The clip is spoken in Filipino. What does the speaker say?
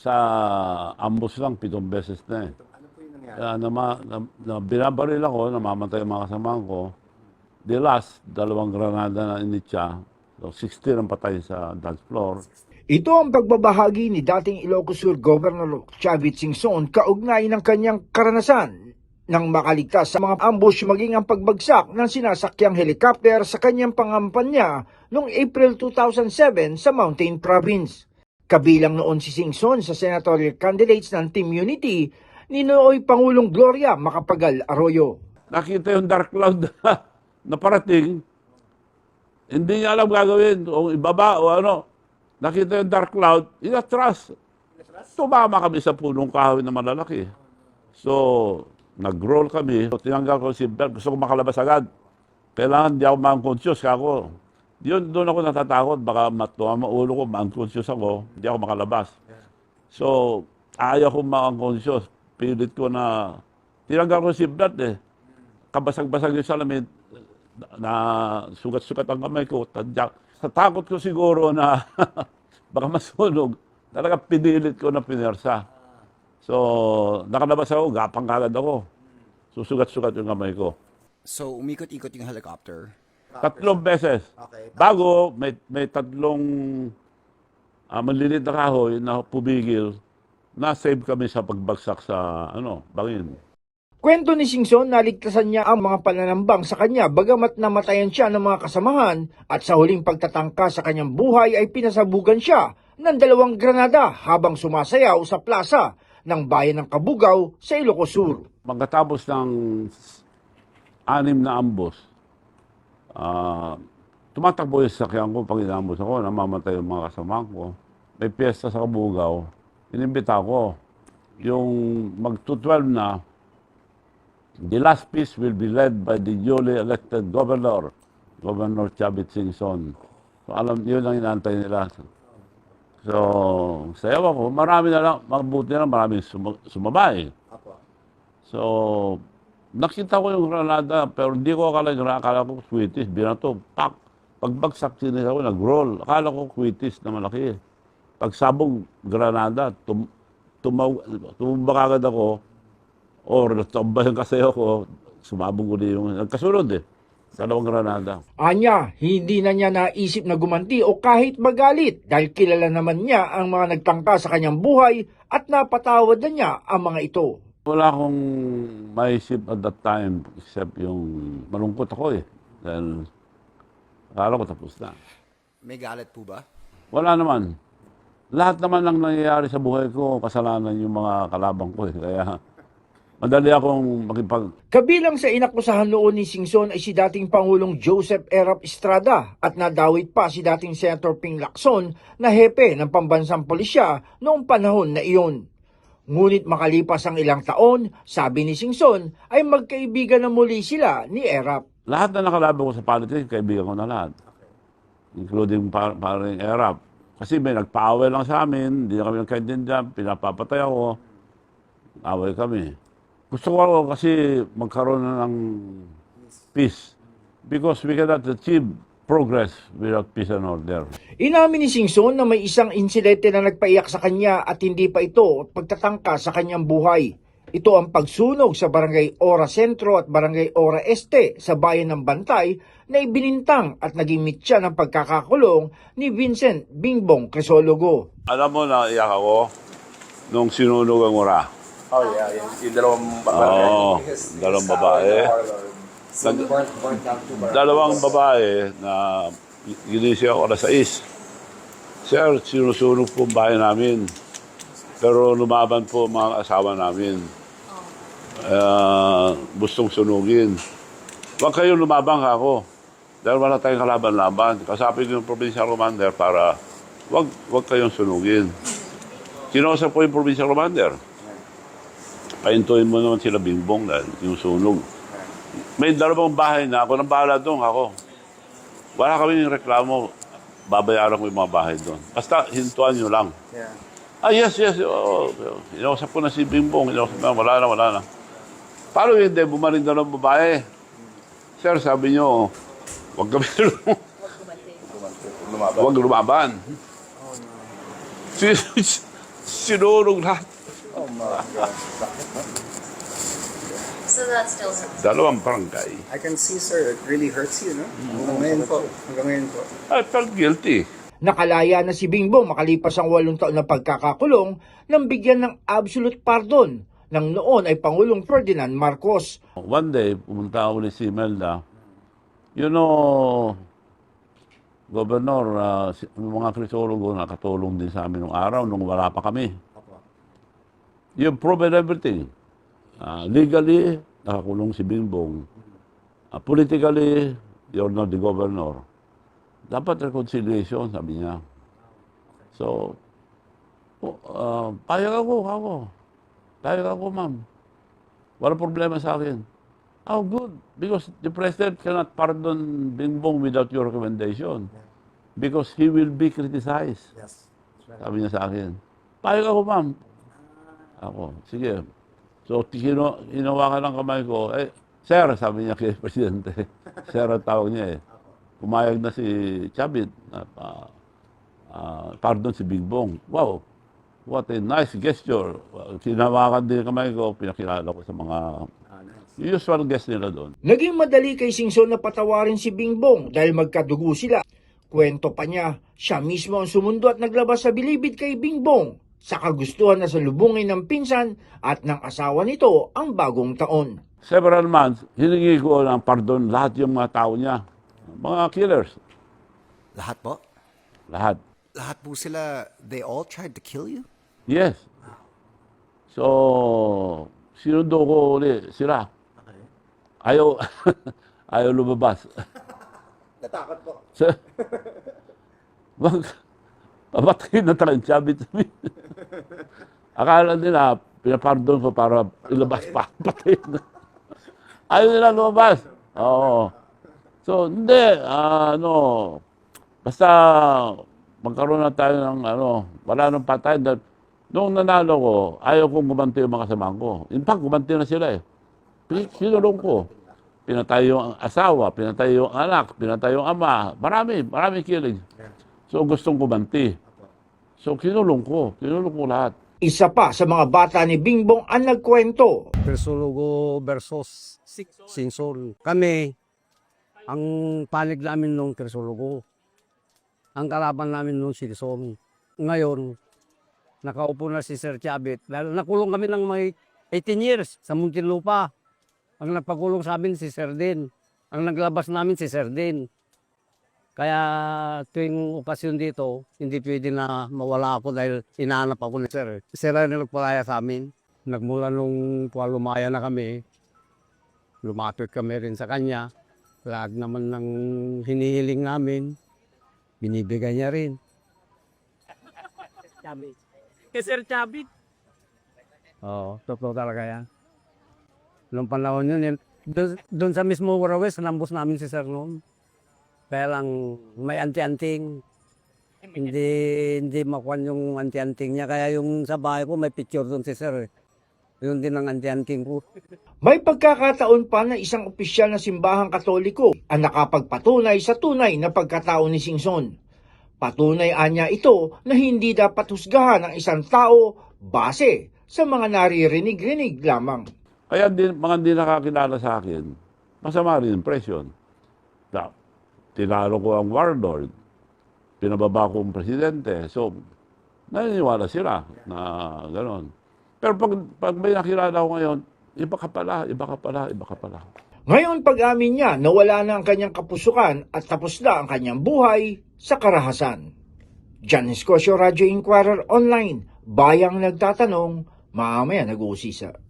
Sa ambus lang, pitong beses na eh. Ano po yung nangyari? Nama, na, na, binabaril ako, namamatay ang mga kasamahan ko. The last, dalawang granada na initya. So, 16 ang patay sa dance floor. Ito ang pagbabahagi ni dating Ilocos Sur Governor Chavit Singson kaugnay ng kanyang karanasan nang makaligtas sa mga ambush maging ang pagbagsak ng sinasakyang helicopter sa kanyang pangampanya noong April 2007 sa Mountain Province. Kabilang noon si Singson sa senatorial candidates ng Team Unity ni nooy Pangulong Gloria Macapagal Arroyo. Nakita yung dark cloud na, parating. Hindi niya alam gagawin. O ibaba o ano. Nakita yung dark cloud, inatras. Tumama kami sa punong kahoy na malalaki. So, nag-roll kami. Tinanggal ko si belt. Gusto ko makalabas agad. Kailangan di ako ma-unconscious ako. Yun, doon ako natatakot. Baka matuwa ulo ko, ma-unconscious ako. Hindi ako makalabas. So, ayaw ko ma-unconscious. Pilit ko na, tinanggal ko si belt eh. Kabasag-basag yung salamin. Na sugat-sugat ang kamay ko. Tadyak. Sa takot ko siguro na baka masunog, talaga pinilit ko na pinersa. So, nakalabas ako, gapang kagad ako. Susugat-sugat yung kamay ko. So, umikot-ikot yung helicopter. Tatlong beses. Okay. Bago, may, may tatlong uh, maliliit na kahoy na pumigil na save kami sa pagbagsak sa ano, bangin. Kwento ni Singson na ligtasan niya ang mga pananambang sa kanya bagamat namatayan siya ng mga kasamahan at sa huling pagtatangka sa kanyang buhay ay pinasabugan siya ng dalawang granada habang sumasayaw sa plaza ng bayan ng Kabugaw sa Ilocos Sur. Pagkatapos ng anim na ambos, ah, tumatakbo yung sakyan ko pag inambos ako, namamatay yung mga kasama ko. May piyesta sa Kabugaw, inimbita ko. Yung mag-12 na, the last piece will be led by the newly elected governor, Governor Chavit Singson. So, alam, yun ang inaantay nila. So, sayaw ako. Marami na lang, mabuti na lang, maraming sum- sumabay. So, nakita ko yung granada, pero hindi ko akala yung. Akala ko sweeties, binato, pak. Pagbagsak sinis ako, nag-roll. Akala ko sweeties na malaki. Pagsabog granada, tum tumaw tumumba kagad ako, or natamba yung kasayo ko, sumabog uli yung, nagkasunod eh. Dalawang granada. Anya, hindi na niya naisip na gumanti o kahit magalit dahil kilala naman niya ang mga nagtangka sa kanyang buhay at napatawad na niya ang mga ito. Wala akong maisip at that time, except yung malungkot ako eh. Dahil akala ko tapos na. May galit po ba? Wala naman. Lahat naman ng nangyayari sa buhay ko, kasalanan yung mga kalabang ko eh. Kaya madali akong makipag... Kabilang sa inakusahan noon ni Singson ay si dating Pangulong Joseph Erap Estrada at nadawit pa si dating Senator Ping Lacson na hepe ng pambansang pulisya noong panahon na iyon. Ngunit makalipas ang ilang taon, sabi ni Singson ay magkaibigan na muli sila ni Erap. Lahat na nakalaban ko sa politics, kaibigan ko na lahat. Including par paring Erap. Kasi may nagpa-away lang sa amin, hindi na kami nagkaintindihan, pinapapatay ako. Away kami. Gusto ko kasi magkaroon na ng peace. Because we cannot achieve progress without peace and order. Inamin ni Singson na may isang insidente na nagpaiyak sa kanya at hindi pa ito pagtatangka sa kanyang buhay. Ito ang pagsunog sa Barangay Ora Sentro at Barangay Ora Este sa bayan ng Bantay na ibinintang at naging mitya ng pagkakakulong ni Vincent Bingbong Crisologo. Alam mo na iyak ako nung sinunog ang ura. Oh yeah, yung, yung dalawang Oo, dalawang babae. Nag- to bar. Dalawang babae na ginising ako alas 6. Sir, sinusunog po ang bahay namin. Pero lumaban po ang mga asawa namin. Uh, gustong sunugin. Huwag kayong lumabang ako. Dahil wala tayong kalaban-laban. Kasapin ko yung provincial commander para wag wag kayong sunugin. Kinausap ko yung provincial commander. Paintuin mo naman sila bingbong dahil yung sunog. May dalawang bahay na ako. Nang bahala doon ako. Wala kami yung reklamo. Babayaran ko yung mga bahay doon. Basta hintuan nyo lang. Yeah. Ah, yes, yes. Oo. Inausap ko na si Bimbong. Inausap na, wala na, wala na. Paano hindi? Bumarin na ng babae. Sir, sabi nyo, huwag kami Lumaban. Huwag lumaban. Si, Sinurog lahat. Oh my God. So that's still Dalawang barangay. I can see, sir, it really hurts you, no? Hanggang ngayon po. Hanggang ngayon po. I felt guilty. Nakalaya na si Bingbong makalipas ang walong taon na pagkakakulong nang bigyan ng absolute pardon ng noon ay Pangulong Ferdinand Marcos. One day, pumunta ako ulit si Imelda. You know, Governor, uh, mga krisologo nakatulong din sa amin nung araw nung wala pa kami. You've proven everything. Ah, legally, nakakulong si Bingbong. Ah, politically, you're not the governor. Dapat reconciliation, sabi niya. So, oh, ah, payag ako, ako. Payag ako, ma'am. Wala problema sa akin. Oh, good. Because the president cannot pardon Bingbong without your recommendation. Because he will be criticized. Yes. Sabi niya sa akin. Payag ako, ma'am. Ako, sige. So, kino, hinawakan ng kamay ko. Eh, sir, sabi niya kay presidente. sir ang tawag niya eh. Pumayag na si Chavit na ah, ah, pardon si Bingbong. Wow, what a nice gesture. Hinawakan din kamay ko, pinakilala ko sa mga usual guest nila doon. Naging madali kay Singson na patawarin si Bingbong dahil magkadugo sila. Kwento pa niya, siya mismo ang sumundo at naglabas sa bilibid kay Bingbong sa kagustuhan na salubungin ng pinsan at ng asawa nito ang bagong taon. Several months, hiningi ko ng pardon lahat yung mga tao niya. Mga killers. Lahat po? Lahat. Lahat po sila, they all tried to kill you? Yes. So, sinundo ko uli sila. Ayaw, ayaw lumabas. Natakot po. So, wag, papatayin na tayo, sabi sa amin. Akala nila, pinapardon ko para ilabas pa. Patayin na. Ayaw nila lumabas. Oo. So, hindi, ano, basta magkaroon na tayo ng, ano, wala nang patay. Dahil Nung nanalo ko, ayaw kong gumanti yung mga kasamahan ko. In fact, gumanti na sila eh. Sinulong ko. Pinatay yung asawa, pinatay yung anak, pinatay yung ama. Marami, marami killing. So gustong gumanti. So kinulong ko, kinulong ko lahat. Isa pa sa mga bata ni Bingbong ang nagkwento. Persulugo versus Sinson. Kami, ang panig namin nung Persulugo. Ang kalaban namin nung Sinson. Ngayon, nakaupo na si Sir Chavit. Dahil nakulong kami ng may 18 years sa Muntinlupa. Ang nagpakulong sa amin si Sir Din. Ang naglabas namin si Sir Din. Kaya tuwing okasyon dito, hindi pwede na mawala ako dahil inaanap ako ni Sir. Sir ang nagpalaya sa amin. Nagmula nung lumaya na kami, lumapit kami rin sa kanya. Lahat naman ng hinihiling namin, binibigay niya rin. Chabit. Kay Sir Chabit. Oo, totoo talaga yan. Noong panahon yun, yun doon, doon sa mismo Warawes, nambos namin si Sir noon. Kaya lang may anti-anting. Hindi hindi makuha yung anti-anting niya. Kaya yung sa bahay ko may picture doon si Sir. eh. Yun din ang anti-anting ko. May pagkakataon pa na isang opisyal na simbahang katoliko ang nakapagpatunay sa tunay na pagkatao ni Singson. Patunay anya ito na hindi dapat husgahan ang isang tao base sa mga naririnig-rinig lamang. Kaya din, mga hindi nakakilala sa akin, masama rin impression. Na, tinalo ko ang warlord, pinababa ko ang presidente. So, naniniwala sila na gano'n. Pero pag, pag may nakilala ko ngayon, iba ka pala, iba ka pala, iba ka pala. Ngayon pag-amin niya na wala na ang kanyang kapusukan at tapos na ang kanyang buhay sa karahasan. John Escosio Radio Inquirer Online, bayang nagtatanong, mamaya nag-uusisa.